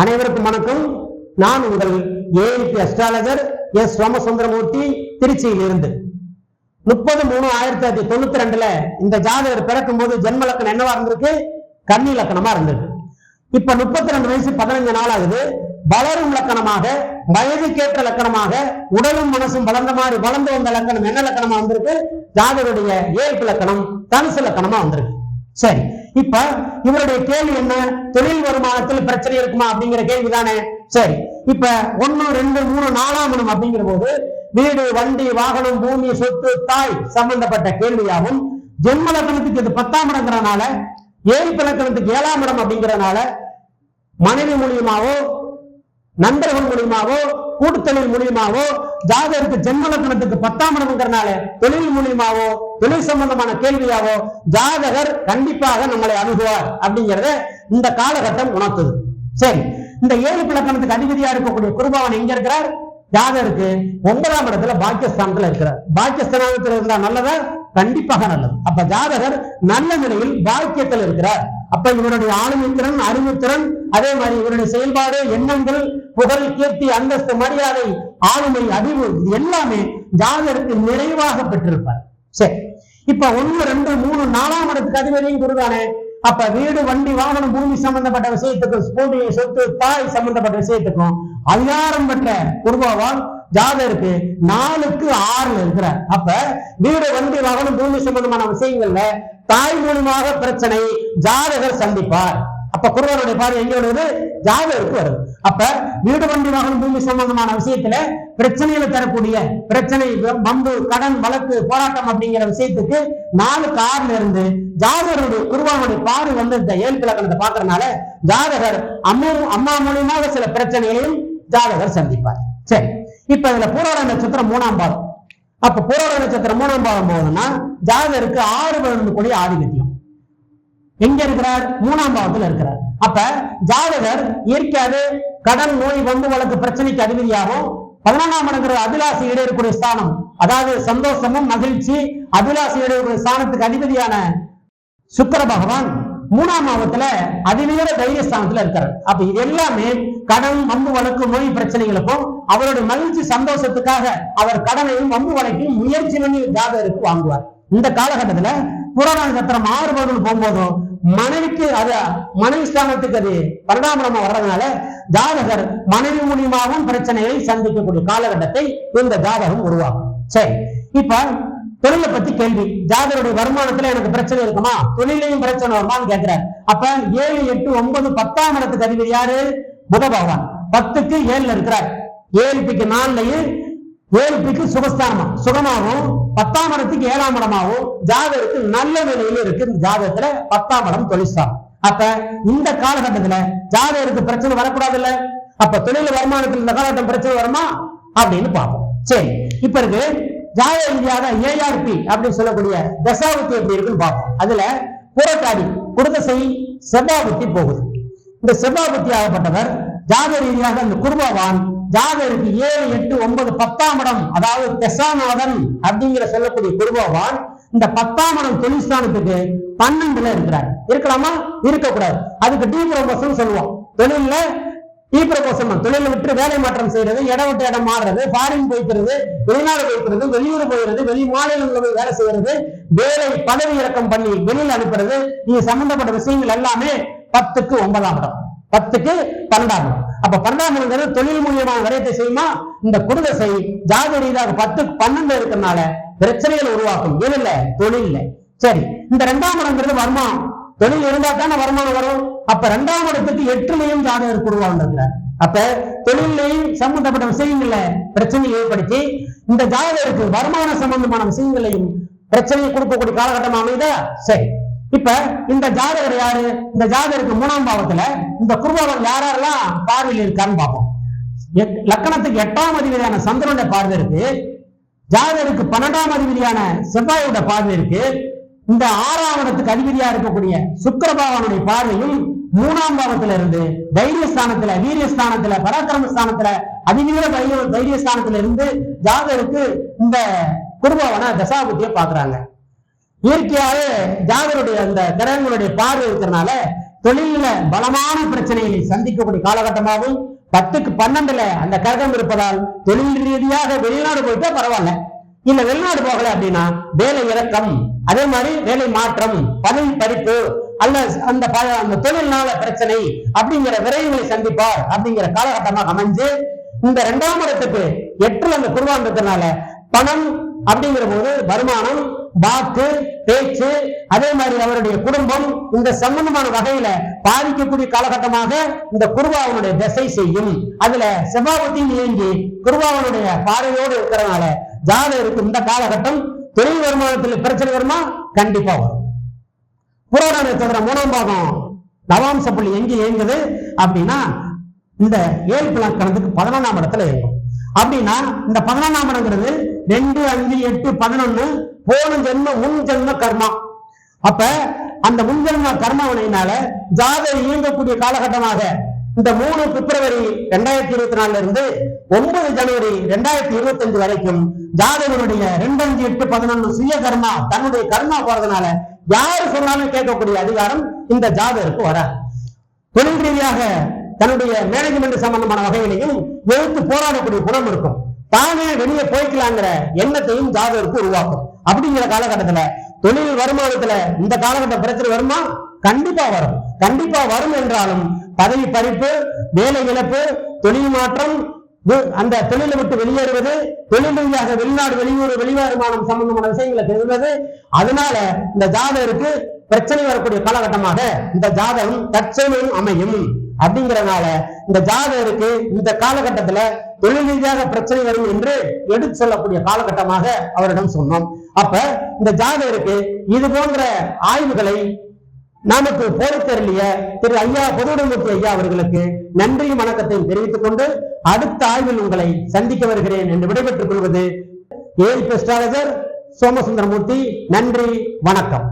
அனைவருக்கும் வணக்கம். நான் உங்கள் ஏஎன்பி அஸ்ட்ராலஜர் எஸ் சோமசுந்தரமூர்த்தி திருச்சியில் இருந்து முப்பது மூணு ஆயிரத்தி தொள்ளாயிரத்தி தொண்ணூத்தி ரெண்டுல இந்த ஜாதகர் பிறக்கும் போது ஜென்ம லக்கணம் என்னவா இருந்திருக்கு? கன்னி லக்கணமா இருந்திருக்கு. இப்ப முப்பத்தி ரெண்டு வயசு பதினஞ்சு நாள் ஆகுது. வளரும் லக்கணமாக வயதுக்கேற்ற லக்கணமாக உடலும் மனசும் வளர்ந்த மாதிரி வளர்ந்து வந்த லக்கணம் என்ன லக்கணமா வந்திருக்கு? ஜாதகருடைய ஏற்பு லக்கணம் தனுசு லக்கணமா வந்திருக்கு. சரி இப்ப இவருடைய கேள்வி என்ன? தொழில் வருமானத்தில் பிரச்சனை இருக்குமா அப்படிங்கிற கேள்வி தானே. சரி இப்ப ஒன்னு ரெண்டு மூணு நாலாம் இடம் அப்படிங்கிற போது வீடு வண்டி வாகனம் பூமி சொத்து தாய் சம்பந்தப்பட்ட கேள்வியாகும். ஜென்ம லக்கணத்துக்கு இது பத்தாம் இடங்கிறனால ஏழு லக்கணத்துக்கு ஏழாம் இடம் அப்படிங்கிறனால மனைவி மூலியமாவோ நண்பர்கள் மூலியமாவோ கூட்டுத்தொழில் மூலியமாவோ ஜாதகருக்கு ஜென்ம லக்கணத்துக்கு பத்தாம் இடம்ங்கிறனால தொழில் மூலியமாவோ தொழில் சம்பந்தமான கேள்வியாவோ ஜாதகர் கண்டிப்பாக நம்மளை அணுகுவார் அப்படிங்கறத இந்த காலகட்டம் உணர்த்துது. சரி இந்த ஏழு பிளக்கணத்துக்கு அதிபதியா இருக்கக்கூடிய குருபவன் எங்க இருக்கிறார்? ஜாதகருக்கு ஒன்பதாம் இடத்துல பாக்கியஸ்தானத்துல இருக்கிறார். பாக்கியஸ்தானத்துல இருந்தா நல்லதா? கண்டிப்பாக நல்லது. அப்ப ஜாதகர் நல்ல நிலையில் பாக்கியத்தில் இருக்கிறார். அப்ப இவருடைய ஆளுமை திறன் அறிவு திறன் அதே மாதிரி இவருடைய செயல்பாடு எண்ணங்கள் புகழ் கீர்த்தி அந்தஸ்து மரியாதை ஆளுமை அறிவு இது எல்லாமே ஜாதகருக்கு நிறைவாக பெற்றிருப்பார். சரி இப்ப ஒண்ணு ரெண்டு மூணு நாலாம் இடத்துக்கு அதிபதியும் குருதானே. அப்ப வீடு வண்டி வாகனம் பூமி சம்பந்தப்பட்ட விஷயத்துக்கும் பூமி சொத்து தாய் சம்பந்தப்பட்ட விஷயத்துக்கும் அதிகாரம் பெற்ற குருபாவால் ஜாதகருக்கு நாலுக்கு ஆறுல இருக்கிறார். அப்ப வீடு வண்டி வாகனம் பூமி சம்பந்தமான விஷயங்கள்ல தாய் மூலமாக பிரச்சனை ஜாதகர் சந்திப்பார். அப்ப குருவனுடைய பார்வை எங்க வருது? ஜாதகருக்கு வருது. அப்ப வீடு வண்டி வாகனம் பூமி சம்பந்தமான விஷயத்துல பிரச்சனைகளை தரக்கூடிய பிரச்சனை மம்பு கடன் வழக்கு போராட்டம் அப்படிங்கிற விஷயத்துக்கு நாலு கார்ல இருந்து ஜாதகருடைய குருவானுடைய பார்வை வந்து இந்த ஏழு கிழக்கணத்தை பாக்குறதுனால ஜாதகர் அம்மா அம்மா மூலியமாக சில பிரச்சனைகளையும் ஜாதகர் சந்திப்பார். சரி. இப்ப இதுல பூராட நட்சத்திரம் மூணாம் பாதம். அப்ப பூராட நட்சத்திரம் மூணாம் பாவம் போகுதுன்னா ஜாதகருக்கு ஆறு பதினொன்று கோடி ஆதிபத்தியம். எங்க இருக்கிறார்? மூணாம் பாவத்துல இருக்கிறார். அப்ப ஜாதகர் இயற்கையாது கடன் நோய் வந்து வழக்கு பிரச்சனைக்கு அதிபதியாகும் பதினொன்றாம் இடங்கிற அபிலாசி இடையக்கூடிய ஸ்தானம். அதாவது சந்தோஷமும் மகிழ்ச்சி அபிலாசி இடையக்கூடிய ஸ்தானத்துக்கு அதிபதியான சுக்கர பகவான் மூணாம் மாவத்துல அதிநீர தைரியஸ்தானத்துல இருக்காரு. அப்ப இது எல்லாமே கடன் வம்பு வழக்கு நோய் பிரச்சனைகளுக்கும் அவருடைய மகிழ்ச்சி சந்தோஷத்துக்காக அவர் கடனையும் வம்பு வழக்கையும் முயற்சி பண்ணி ஜாதகருக்கு வாங்குவார். இந்த காலகட்டத்துல புராண நட்சத்திரம் ஆறு பதினொன்று போகும்போதும் மனைவிக்கு அது மனைவி ஸ்தானத்துக்கு அது பரிணாமமா வர்றதுனால ஜாதகர் மனைவி மூலியமாகவும் பிரச்சனையை சந்திக்கக்கூடிய காலகட்டத்தை இந்த ஜாதகம் உருவாகும் சரி இப்ப தொழிலை பத்தி கேள்வி. ஜாதகருடைய வருமானத்துல எனக்கு பிரச்சனை இருக்குமா? தொழிலையும் பிரச்சனை வருமான்னு கேட்கிறார் அப்ப ஏழு எட்டு ஒன்பது பத்தாம் இடத்துக்கு அதிபதி யாரு? புத பகவான். பத்துக்கு ஏழுல இருக்கிறார். ஏழு பிக்கு நாலுலயும் ஏழு பிக்கு சுகஸ்தானமா? சுகமாகவும் பத்தாம் இடத்துக்கு ஏழாம் இடமாகவும் ஜாதகருக்கு நல்ல நிலையில இருக்கு இந்த ஜாதகத்துல பத்தாம் இடம் தொழிற்சாலம் அப்ப இந்த காலகட்டத்துல ஜாதகருக்கு பிரச்சனை வரக்கூடாது இல்ல அப்ப தொழில் வருமானத்தில் இந்த காலகட்டம் பிரச்சனை வருமா? அப்படின்னு பார்ப்போம். சரி இப்ப இருக்கு ஜாதர் இந்தியா தான் ஏஆர்பி அப்படின்னு சொல்லக்கூடிய தசாபுத்தி எப்படி இருக்குன்னு பார்ப்போம். அதுல புறக்காடி கொடுத்த செவ்வாபுத்தி போகுது. இந்த செவ்வாபுத்தி ஆகப்பட்டவர் ஜாத ரீதியாக அந்த குருபவான் ஜாதருக்கு ஏழு எட்டு ஒன்பது பத்தாம் இடம் அதாவது தசாநாதன் அப்படிங்கிற சொல்லக்கூடிய குருபவான் இந்த பத்தாம் இடம் தொழில்ஸ்தானத்துக்கு பன்னெண்டுல இருக்கிறார். இருக்கலாமா? இருக்கக்கூடாது. அதுக்கு டி ப்ரோபோசல் சொல்லுவோம். தொழில்ல டீ ப்ரோபோசல் தொழிலை விட்டு வேலை மாற்றம் செய்யறது இடம் விட்டு இடம் மாறுறது ஃபாரின் போய்க்கிறது வெளிநாடு போய்க்கிறது வெளியூர் போயிடுறது வெளி மாநிலங்களில் போய் வேலை செய்யறது வேலை பதவி இறக்கம் பண்ணி வெளியில் அனுப்புறது இது சம்பந்தப்பட்ட விஷயங்கள் எல்லாமே பத்துக்கு ஒன்பதாம் இடம். பத்துக்கு பன்னெண்டாம் இடம். அப்ப பன்னெண்டாம் தொழில் மூலியமான விரயத்தை செய்யுமா? இந்த குருதசை ஜாதி ரீதியாக பத்து பன்னெண்டு இருக்கிறனால பிரச்சனைகள் உருவாக்கும். இல்ல? தொழில்ல. சரி. இந்த ரெண்டாம் இடம்ங்கிறது வருமானம். தொழில் இருந்தா தானே வருமானம் வரும்? அப்ப ரெண்டாம் இடத்துக்கு எட்டுலையும் ஜாதகர் உருவாங்க அப்ப தொழிலையும் சம்பந்தப்பட்ட விஷயங்கள்ல பிரச்சனையை ஏற்படுத்தி இந்த ஜாதகருக்கு வருமான சம்பந்தமான விஷயங்களையும் பிரச்சனையை கொடுக்கக்கூடிய காலகட்டம் அமைதா? சரி. இப்ப இந்த ஜாதகர் யாரு? இந்த ஜாதகருக்கு மூணாம் பாவத்துல இந்த குருபாவன் யாரெல்லாம் பார்வையில் இருக்கான்னு பார்ப்போம். லக்கணத்துக்கு எட்டாம் அதிபதியான சந்திரனுடைய பார்வை இருக்கு. ஜாதகருக்கு பன்னெண்டாம் அதிபதியான செவ்வாயோட பார்வை இருக்கு. இந்த ஆறாம் இடத்துக்கு அதிபதியா இருக்கக்கூடிய சுக்கரபாவனுடைய பார்வையும் மூணாம் பாவத்துல இருந்து தைரியஸ்தானத்துல வீரியஸ்தானத்துல பராக்கிரம ஸ்தானத்துல அதிவீர தைரிய தைரியஸ்தானத்துல இருந்து ஜாதகருக்கு இந்த குருபவன தசாபுத்திய பாக்குறாங்க இயற்கையாவே ஜாதகருடைய அந்த கிரகங்களுடைய பார்வை இருக்கிறனால தொழில பலமான பிரச்சனைகளை சந்திக்கக்கூடிய காலகட்டமாகவும் பத்துக்கு பன்னெண்டுல அந்த கரகம் இருப்பதால் தொழில் ரீதியாக வெளிநாடு போயிட்டா பரவாயில்ல. இந்த வெளிநாடு போகல அப்படின்னா வேலை இறக்கம் அதே மாதிரி வேலை மாற்றம் பதவி பறிப்பு அல்ல அந்த அந்த தொழில்நாள பிரச்சனை அப்படிங்கிற விரைவுகளை சந்திப்பார் அப்படிங்கிற காலகட்டமாக அமைஞ்சு இந்த இரண்டாம் இடத்துக்கு எட்டுல அந்த குருவான் இருக்கிறதுனால பணம் அப்படிங்கிற போது வருமானம் வாக்கு பேச்சு அதே மாதிரி அவருடைய குடும்பம் இந்த சம்பந்தமான வகையில பாதிக்கக்கூடிய காலகட்டமாக இந்த குருவாவனுடைய திசை செய்யும். அதுல செவ்வாபத்தியும் இயங்கி குருவாவனுடைய பார்வையோடு இருக்கிறதுனால ஜாதகருக்கு இந்த காலகட்டம் தொழில் வருமானத்தில் பிரச்சனை வருமா? கண்டிப்பா வரும். புராண நட்சத்திர மூணாம் பாகம் நவாம்ச புள்ளி எங்க இயங்குது? அப்படின்னா இந்த ஏழு கணக்குக்கு பதினொன்றாம் இடத்துல இயங்கும். அப்படின்னா இந்த பதினொன்றாம் இடங்கிறது ரெண்டு அஞ்சு எட்டு பதினொன்னு போன ஜென்ம முன் ஜென்ம கர்மா. அப்ப அந்த முன்ஜென்ம கர்மாவினால ஜாதகம் இயங்கக்கூடிய காலகட்டமாக இந்த மூணு பிப்ரவரி ரெண்டாயிரத்தி இருபத்தி நாலுல இருந்து ஒன்பது ஜனவரி ரெண்டாயிரத்தி இருபத்தி அஞ்சு வரைக்கும் ஜாதகனுடைய ரெண்டு அஞ்சு எட்டு பதினொன்னு சுய கர்மா தன்னுடைய கர்மா போறதுனால யாரு சொன்னாலும் கேட்கக்கூடிய அதிகாரம் இந்த ஜாதகருக்கு வர. தொழில் ரீதியாக தன்னுடைய மேனேஜ்மெண்ட் சம்பந்தமான வகைகளையும் எழுத்து போராடக்கூடிய குணம் இருக்கும். தானே வெளியே போய்க்கலாங்கிற எண்ணத்தையும் ஜாதகருக்கு உருவாக்கும். அப்படிங்கிற காலகட்டத்துல தொழில் வருமானத்துல இந்த காலகட்ட பிரச்சனை வருமா? கண்டிப்பா வரும். கண்டிப்பா வரும் என்றாலும் பதவி பறிப்பு வேலை இழப்பு தொழில் மாற்றம் அந்த தொழிலை விட்டு வெளியேறுவது தொழில் ரீதியாக வெளிநாடு வெளியூர் வெளிவருமானம் சம்பந்தமான விஷயங்களை தெரிவது அதனால இந்த ஜாதகருக்கு பிரச்சனை வரக்கூடிய காலகட்டமாக இந்த ஜாதகம் தற்செயலும் அமையும். அப்படிங்கறதுனால இந்த ஜாதகருக்கு இந்த காலகட்டத்துல தொழில் ரீதியாக பிரச்சனை வரும் என்று எடுத்து சொல்லக்கூடிய காலகட்டமாக அவரிடம் சொன்னோம். அப்ப இந்த ஜாதகருக்கு இது போன்ற ஆய்வுகளை நமக்கு போரித்தருளிய திரு ஐயா பொதுவுடன்மூர்த்தி ஐயா அவர்களுக்கு நன்றியும் வணக்கத்தையும் தெரிவித்துக் கொண்டு அடுத்த ஆய்வில் உங்களை சந்திக்க வருகிறேன் என்று விடைபெற்றுக் கொள்வது ஏல் பெஸ்டாலஜர் சோமசுந்தரமூர்த்தி. நன்றி வணக்கம்.